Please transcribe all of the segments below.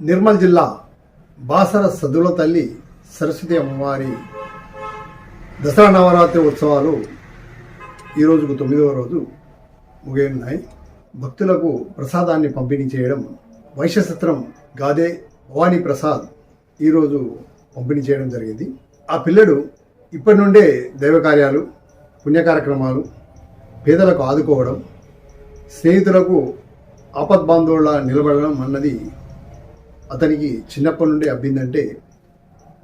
నిర్మల్ జిల్లా బాసర సద్దుల తల్లి సరస్వతి అమ్మవారి దసరా నవరాత్రి ఉత్సవాలు ఈ రోజుకు తొమ్మిదవ రోజు ముగియున్నాయి. భక్తులకు ప్రసాదాన్ని పంపిణీ చేయడం వైశ్యసత్రం గాదే భవానీ ప్రసాద్ ఈరోజు పంపిణీ చేయడం జరిగింది. ఆ పిల్లడు ఇప్పటి నుండే దైవ కార్యాలు పుణ్య కార్యక్రమాలు పేదలకు ఆదుకోవడం స్నేహితులకు ఆపద్బాంధవుల నిలబడడం అన్నది అతనికి చిన్నప్పటి నుండి అబ్బిందంటే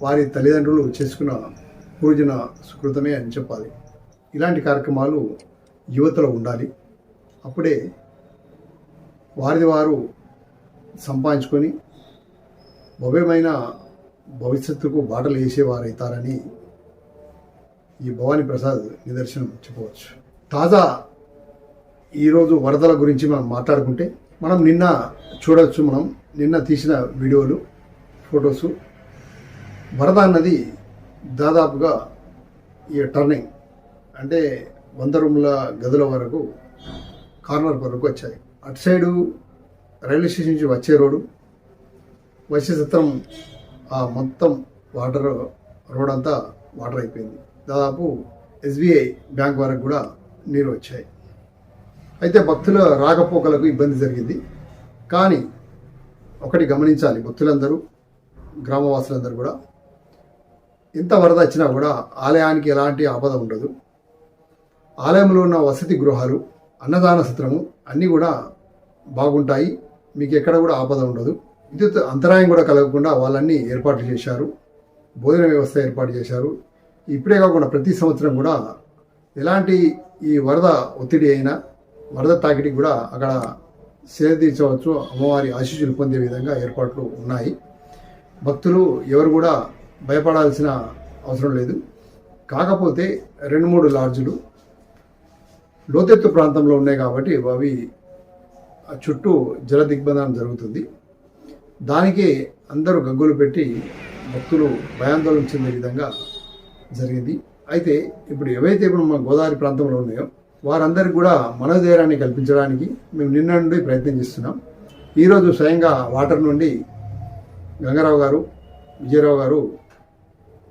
వారి తల్లిదండ్రులు చేసుకున్న పూర్వజన సుకృతమే అని చెప్పాలి. ఇలాంటి కార్యక్రమాలు యువతలో ఉండాలి. అప్పుడే వారిది వారు సంపాదించుకొని భవ్యమైన భవిష్యత్తుకు బాటలు వేసేవారైతారని ఈ భవానీ ప్రసాద్ నిదర్శనం చెప్పవచ్చు తాజా ఈరోజు వరదల గురించి మనం మాట్లాడుకుంటే మనం నిన్న చూడవచ్చు మనం. నిన్న తీసిన వీడియోలు ఫొటోసు. వరద అన్నది దాదాపుగా ఈ టర్నింగ్ అంటే వంద రూముల గదుల వరకు కార్నర్ వరకు వచ్చాయి. అటు సైడు రైల్వే స్టేషన్ నుంచి వచ్చే రోడ్డు. వచ్చే చిత్రం ఆ మొత్తం వాటర్ రోడ్ అంతా వాటర్ అయిపోయింది. దాదాపు ఎస్బీఐ బ్యాంక్ వరకు కూడా నీరు వచ్చాయి. అయితే భక్తుల రాకపోకలకు ఇబ్బంది జరిగింది. కానీ ఒకటి గమనించాలి భక్తులందరూ గ్రామవాసులందరూ కూడా. ఎంత వరద వచ్చినా కూడా ఆలయానికి ఎలాంటి ఆపద ఉండదు. ఆలయంలో ఉన్న వసతి గృహాలు అన్నదాన సత్రము అన్నీ కూడా బాగుంటాయి. మీకు ఎక్కడ కూడా ఆపద ఉండదు. విద్యుత్ అంతరాయం కూడా కలగకుండా వాళ్ళన్నీ ఏర్పాట్లు చేశారు. భోజన వ్యవస్థ ఏర్పాటు చేశారు. ఇప్పుడే కాకుండా ప్రతి సంవత్సరం కూడా ఎలాంటి ఈ వరద ఒత్తిడి అయినా వరద తాకిడికి కూడా అక్కడ సేదీర్చవచ్చు అమ్మవారి ఆశీస్సులు పొందే విధంగా ఏర్పాట్లు ఉన్నాయి. భక్తులు ఎవరు కూడా భయపడాల్సిన అవసరం లేదు. కాకపోతే రెండు మూడు లాడ్జులు లోతెత్తు ప్రాంతంలో ఉన్నాయి కాబట్టి అవి ఆ చుట్టూ జల దిగ్బంధనం జరుగుతుంది. దానికి అందరూ గగ్గులు పెట్టి భక్తులు భయాందోళన చెందే విధంగా జరిగింది. అయితే ఇప్పుడు ఏవైతే ఇప్పుడు మన గోదావరి ప్రాంతంలో ఉన్నాయో వారందరికీ కూడా మనోధైర్యాన్ని కల్పించడానికి మేము నిన్న నుండి ప్రయత్నం చేస్తున్నాం. ఈరోజు స్వయంగా వాటర్ నుండి గంగారావు గారు విజయరావు గారు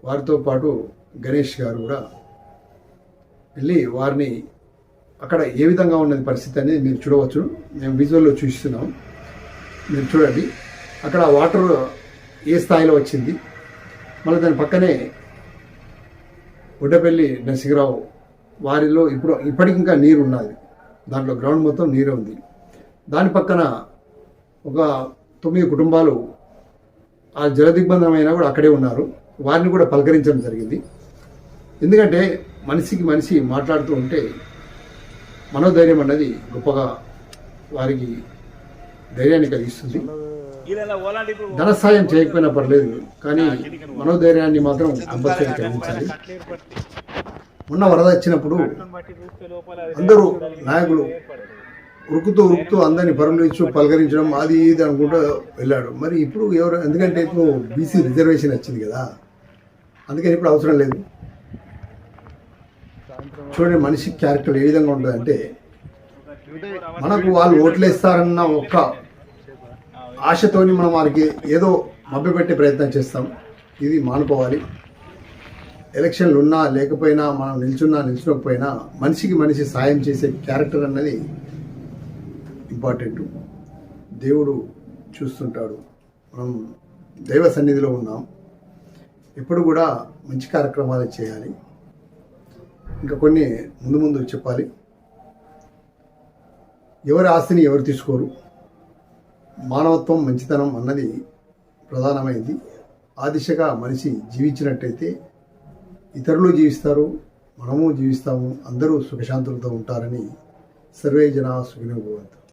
వారితో పాటు గణేష్ గారు కూడా వెళ్ళి వారిని అక్కడ ఏ విధంగా ఉన్నది పరిస్థితి అనేది మీరు చూడవచ్చు. మేము విజువల్లో చూస్తున్నాం. మీరు చూడండి. అక్కడ వాటర్ ఏ స్థాయిలో వచ్చింది? మళ్ళీ దాని పక్కనే గుడ్డపల్లి నరసింహరావు వారిలో ఇప్పుడు ఇప్పటికి ఇంకా నీరు ఉన్నది. దాంట్లో గ్రౌండ్ మొత్తం నీరే ఉంది. దాని పక్కన ఒక తొమ్మిది కుటుంబాలు ఆ జల దిగ్బంధం అయినా కూడా అక్కడే ఉన్నారు. వారిని కూడా పలకరించడం జరిగింది. ఎందుకంటే మనిషికి మనిషి మాట్లాడుతూ ఉంటే మనోధైర్యం అన్నది గొప్పగా వారికి ధైర్యాన్ని కలిగిస్తుంది. ధన సాయం చేయకపోయినా పర్లేదు కానీ మనోధైర్యాన్ని మాత్రం కంపల్సరీ కలిగించాలి. మొన్న వరద వచ్చినప్పుడు అందరూ నాయకులు ఉరుకుతూ ఉరుకుతూ అందరిని పరమలించు పలకరించడం అది ఇది అనుకుంటూ వెళ్ళాడు. మరి ఇప్పుడు ఎవరు ఎందుకంటే ఇప్పుడు బీసీ రిజర్వేషన్ వచ్చింది కదా. అందుకని ఇప్పుడు అవసరం లేదు. చూడండి మనిషి క్యారెక్టర్ ఏ విధంగా ఉంటుందంటే మనకు వాళ్ళు ఓట్లేస్తారన్న ఒక్క ఆశతోని మనం వారికి ఏదో మభ్యపెట్టే ప్రయత్నం చేస్తాం. ఇది మానుకోవాలి. ఎలక్షన్లు ఉన్నా లేకపోయినా మనం నిల్చున్నా నిల్చుకోకపోయినా మనిషికి మనిషి సాయం చేసే క్యారెక్టర్ అన్నది ఇంపార్టెంట్. దేవుడు చూస్తుంటాడు. మనం దైవ సన్నిధిలో ఉన్నాం. ఎప్పుడు కూడా మంచి కార్యక్రమాలు చేయాలి. ఇంకా కొన్ని ముందు ముందు చెప్పాలి. ఎవరి ఆస్తిని ఎవరు తీసుకోరు? మానవత్వం మంచితనం అన్నది ప్రధానమైంది. ఆ దిశగా మనిషి జీవించినట్టయితే ఇతరులు జీవిస్తారు మనము జీవిస్తాము అందరూ సుఖశాంతులతో ఉంటారని సర్వే జనా సుఖినో భవంతు.